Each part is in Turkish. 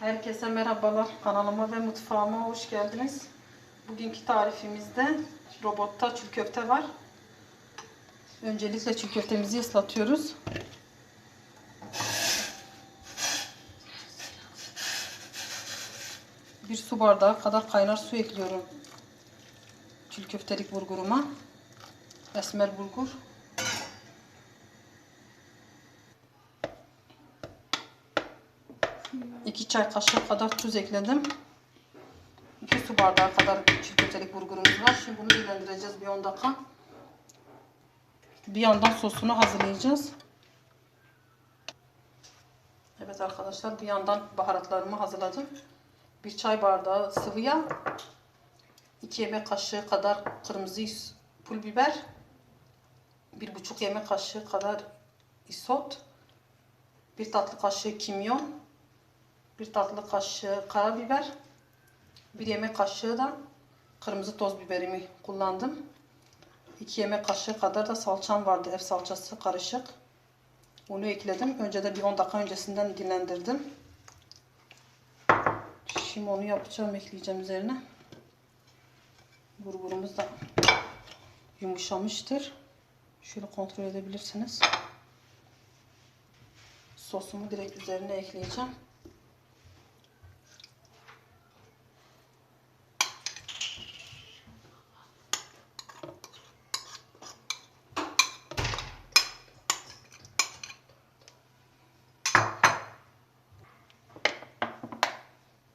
Herkese merhabalar. Kanalıma ve mutfağıma hoş geldiniz. Bugünkü tarifimizde robotta çiğ köfte var. Öncelikle çiğ köftemizi ıslatıyoruz. Bir su bardağı kadar kaynar su ekliyorum. Çiğ köftelik bulguruma. Esmer bulgur. İki çay kaşığı kadar tuz ekledim. 2 su bardağı kadar köftelik bulgurumuz var. Şimdi bunu dinlendireceğiz bir 10 dakika. Bir yandan sosunu hazırlayacağız. Evet arkadaşlar bir yandan baharatlarımı hazırladım. Bir çay bardağı sıvı yağ. 2 yemek kaşığı kadar kırmızı pul biber. 1,5 yemek kaşığı kadar isot. 1 tatlı kaşığı kimyon. 1 tatlı kaşığı karabiber. 1 yemek kaşığı da kırmızı toz biberimi kullandım. 2 yemek kaşığı kadar da salçam vardı. Ev salçası karışık. Onu ekledim. Önce de bir 10 dakika öncesinden dinlendirdim. Şimdi onu yapacağım. Ekleyeceğim üzerine. Burgurumuz da yumuşamıştır. Şöyle kontrol edebilirsiniz. Sosumu direkt üzerine ekleyeceğim.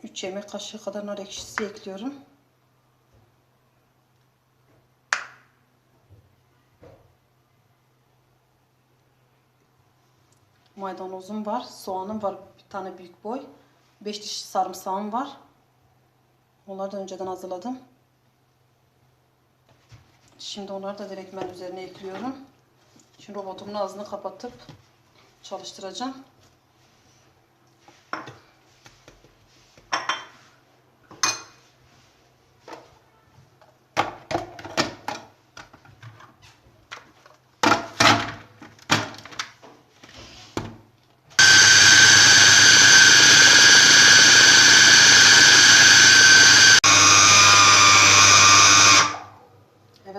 Üç yemek kaşığı kadar nar ekşisi ekliyorum. Maydanozum var, soğanım var bir tane büyük boy. 5 diş sarımsağım var. Onları da önceden hazırladım. Şimdi onları da direkt ben üzerine ekliyorum. Şimdi robotumun ağzını kapatıp çalıştıracağım.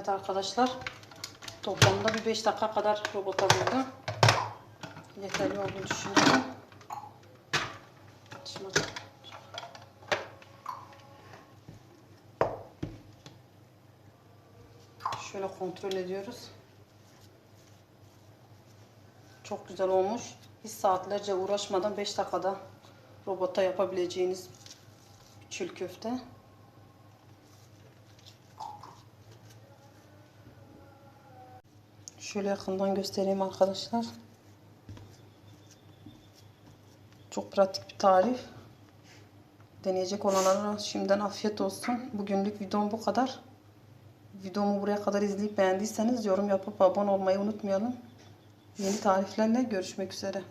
Evet arkadaşlar. Toplamda bir 5 dakika kadar robota vurdum. Yeterli olduğunu düşünüyorum. Şimdi şöyle kontrol ediyoruz. Çok güzel olmuş. Hiç saatlerce uğraşmadan 5 dakikada robota yapabileceğiniz çül köfte. Şöyle yakından göstereyim arkadaşlar. Çok pratik bir tarif. Deneyecek olanlara şimdiden afiyet olsun. Bugünlük videom bu kadar. Videomu buraya kadar izleyip beğendiyseniz yorum yapıp abone olmayı unutmayalım. Yeni tariflerle görüşmek üzere.